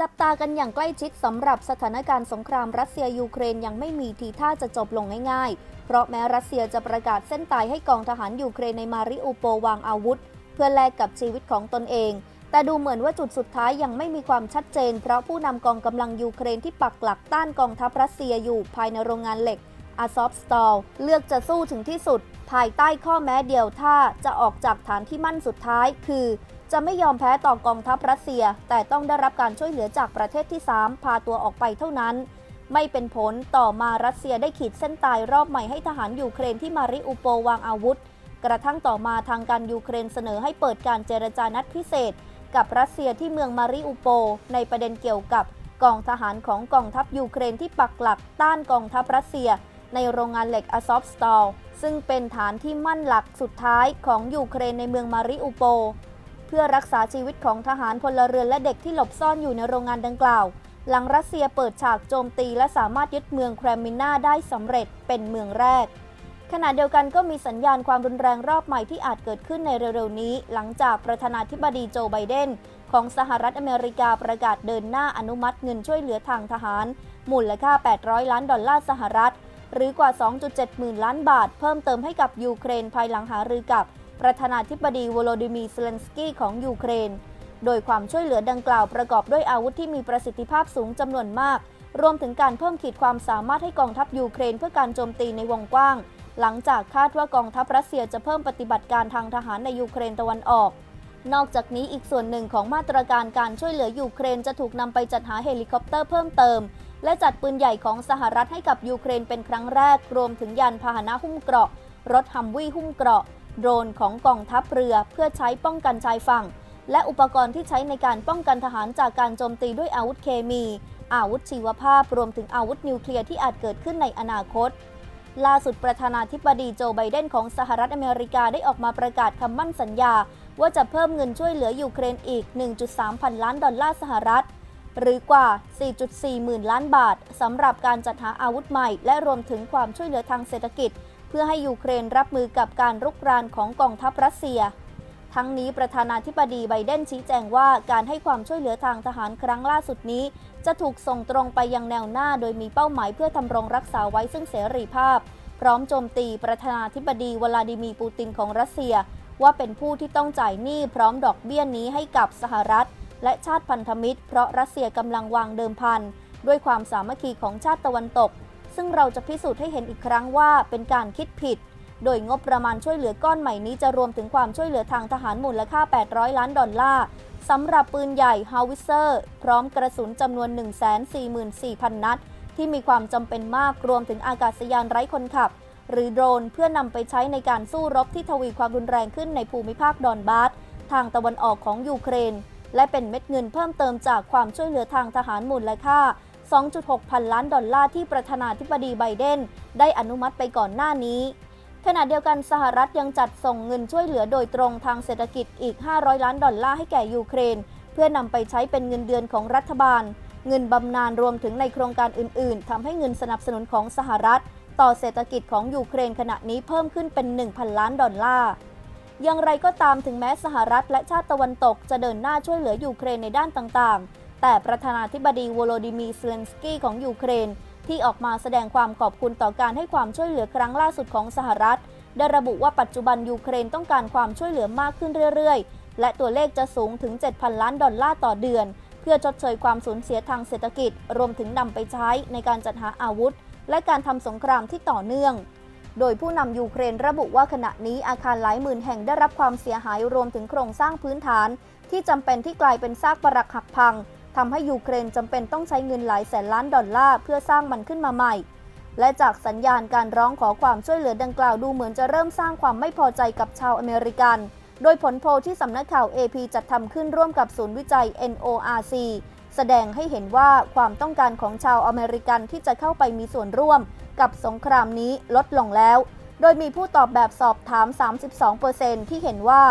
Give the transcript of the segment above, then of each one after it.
จับตากันอย่างใกล้ชิดสำหรับสถานการณ์สงครามรัสเซียยูเครนยังไม่มีทีท่าจะจบลงง่ายๆ เพราะแม้รัสเซียจะประกาศเส้นตายให้กองทหารยูเครนในมาริอูโปวางอาวุธ เพื่อแลกกับชีวิตของตนเอง แต่ดูเหมือนว่าจุดสุดท้ายยังไม่มีความชัดเจน เพราะผู้นำกองกำลังยูเครนที่ปักหลักต้านกองทัพรัสเซียอยู่ภายในโรงงานเหล็กอาซอฟสตอลเลือกจะสู้ถึงที่สุด ภายใต้ข้อแม้เดียวถ้าจะออกจากฐานที่มั่นสุดท้าย คือ จะไม่ยอมแพ้ต่อกองทัพรัสเซีย แต่ต้องได้รับการช่วยเหลือจากประเทศที่ 3 พาตัวออกไปเท่านั้น ไม่เป็นผลต่อมารัสเซียได้ขีดเส้นตายรอบใหม่ให้ทหารยูเครนที่มาริอุโปวางอาวุธ กระทั่งต่อมาทางการยูเครนเสนอให้เปิดการเจรจานัดพิเศษ กับรัสเซียที่เมืองมาริอุโป ในประเด็นเกี่ยวกับกองทหารของกองทัพยูเครนที่ปักหลักต้านกองทัพรัสเซีย ในโรงงานเหล็กอาซอฟสตอลซึ่งเป็นฐานที่มั่นหลักสุดท้ายของยูเครนในเมืองมาริอุโป พื่อรักษาชีวิตของทหารพลเรือนและเด็กที่หลบซ่อนอยู่ในโรงงานดังกล่าว หลังรัสเซียเปิดฉากโจมตีและสามารถยึดเมืองแครมินาได้สำเร็จเป็นเมืองแรก ขณะเดียวกันก็มีสัญญาณความรุนแรงรอบใหม่ที่อาจเกิดขึ้นในเร็วๆนี้ หลังจากประธานาธิบดีโจไบเดนของสหรัฐอเมริกาประกาศเดินหน้าอนุมัติเงินช่วยเหลือทางทหาร มูลค่า 800 ล้านดอลลาร์สหรัฐ หรือกว่า 2.7 หมื่นล้านบาท เพิ่มเติมให้กับยูเครนภายหลังหารือกับ ประธานาธิบดีวโลดิมีร์เซเลนสกี้ของยูเครน โดยความช่วยเหลือดังกล่าวประกอบด้วยอาวุธที่มีประสิทธิภาพสูงจำนวนมาก รวมถึงการเพิ่มขีดความสามารถให้กองทัพยูเครนเพื่อการโจมตีในวงกว้าง หลังจากคาดว่ากองทัพรัสเซียจะเพิ่มปฏิบัติการทางทหารในยูเครนตะวันออก นอกจากนี้อีกส่วนหนึ่งของมาตรการการช่วยเหลือยูเครนจะถูกนำไปจัดหาเฮลิคอปเตอร์เพิ่มเติม และจัดปืนใหญ่ของสหรัฐให้กับยูเครนเป็นครั้งแรก รวมถึงยานพาหนะหุ้มเกราะ รถฮัมวี่หุ้มเกราะ โดรนของกองทัพเรือเพื่อใช้ป้องกันชายฝั่ง และอุปกรณ์ที่ใช้ในการป้องกันทหารจากการโจมตีด้วยอาวุธเคมี อาวุธชีวภาพ รวมถึงอาวุธนิวเคลียร์ที่อาจเกิดขึ้นในอนาคต ล่าสุดประธานาธิบดีโจไบเดนของสหรัฐอเมริกาได้ออกมาประกาศคำมั่นสัญญา ว่าจะเพิ่มเงินช่วยเหลือยูเครนอีก 1.3 พันล้านดอลลาร์สหรัฐหรือกว่า 4.4 หมื่นล้านบาทสำหรับการจัดหาอาวุธใหม่ และรวมถึงความช่วยเหลือทางเศรษฐกิจ พื่อให้ยูเครนรับมือกับการรุกรานของกองทัพรัสเซีย ทั้งนี้ประธานาธิบดีไบเดนชี้แจงว่าการให้ความช่วยเหลือทางทหารครั้งล่าสุดนี้ จะถูกส่งตรงไปยังแนวหน้าโดยมีเป้าหมายเพื่อทำรงรักษาไว้ซึ่งเสรีภาพ พร้อมโจมตีประธานาธิบดีวลาดิมีร์ปูตินของรัสเซีย ว่าเป็นผู้ที่ต้องจ่ายหนี้พร้อมดอกเบี้ยนี้ให้กับสหรัฐ และชาติพันธมิตร เพราะรัสเซียกำลังวางเดิมพันด้วยความสามัคคีของชาติตะวันตก ซึ่งเราจะพิสูจน์ให้เห็นอีกครั้งว่าเป็นการคิดผิด โดยงบประมาณช่วยเหลือก้อนใหม่นี้จะรวมถึงความช่วยเหลือทางทหารมูลค่า 800 ล้านดอลลาร์สำหรับปืนใหญ่ฮาวิเซอร์ พร้อมกระสุนจำนวน 144,000 นัด ที่มีความจำเป็นมากรวมถึงอากาศยานไร้คนขับ หรือโดรนเพื่อนำไปใช้ในการสู้รบที่ทวีความรุนแรงขึ้นในภูมิภาคดอนบาสทางตะวันออกของยูเครน และเป็นเม็ดเงินเพิ่มเติมจากความช่วยเหลือทางทหารมูลค่า 2.6 พันล้านดอลลาร์ที่ประธานาธิบดีไบเดนได้อนุมัติไปก่อนหน้านี้ ขณะเดียวกันสหรัฐยังจัดส่งเงินช่วยเหลือโดยตรงทางเศรษฐกิจอีก 500 ล้านดอลลาร์ให้แก่ยูเครน เพื่อนำไปใช้เป็นเงินเดือนของรัฐบาล เงินบำนาญรวมถึงในโครงการอื่น ๆทำให้เงินสนับสนุนของสหรัฐ ต่อเศรษฐกิจของยูเครนขณะนี้เพิ่มขึ้นเป็น 1,000 ล้านดอลลาร์อย่างไรก็ตามถึงแม้สหรัฐและชาติตะวันตกจะเดินหน้าช่วยเหลือยูเครนในด้านต่างๆ แต่ประธานาธิบดีวโลดิมีร์เซเลนสกี้ของยูเครน ที่ออกมาแสดงความขอบคุณต่อการให้ความช่วยเหลือครั้งล่าสุดของสหรัฐ ได้ระบุว่าปัจจุบันยูเครนต้องการความช่วยเหลือมากขึ้นเรื่อยๆ และตัวเลขจะสูงถึง 7,000 ล้านดอลลาร์ต่อเดือน เพื่อชดเชยความสูญเสียทางเศรษฐกิจ รวมถึงนำไปใช้ในการจัดหาอาวุธ และการทำสงครามที่ต่อเนื่องโดยผู้นำยูเครนระบุว่าขณะนี้อาคารหลายหมื่นแห่งได้รับความเสียหายรวมถึงโครงสร้างพื้นฐาน ที่จำเป็นที่กลายเป็นซากปรักหักพัง ทำให้ยูเครนจำเป็นต้องใช้เงินหลายแสนล้านดอลลาร์เพื่อสร้างมันขึ้นมาใหม่ และจากสัญญาณการร้องขอความช่วยเหลือดังกล่าวดูเหมือนจะเริ่มสร้างความไม่พอใจกับชาวอเมริกัน โดยผลโพลที่สำนักข่าว AP จัดทำขึ้นร่วมกับศูนย์วิจัย NORC แสดงให้เห็นว่าความต้องการของชาวอเมริกันที่จะเข้าไปมีส่วนร่วม กับสงครามนี้ลดลงแล้ว โดยมีผู้ตอบแบบสอบถาม 32%ที่เห็นว่า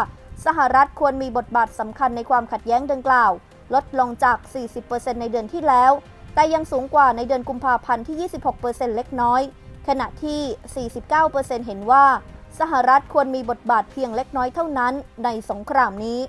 สหรัฐควรมีบทบาทสำคัญในความขัดแย้งดังกล่าว ลดลงจาก 40%ในเดือนที่แล้ว แต่ยังสูงกว่าในเดือนกุมภาพันธ์ที่ 26%เล็กน้อย ขณะที่ 49%เห็นว่า สหรัฐควรมีบทบาทเพียงเล็กน้อยเท่านั้นในสงครามนี้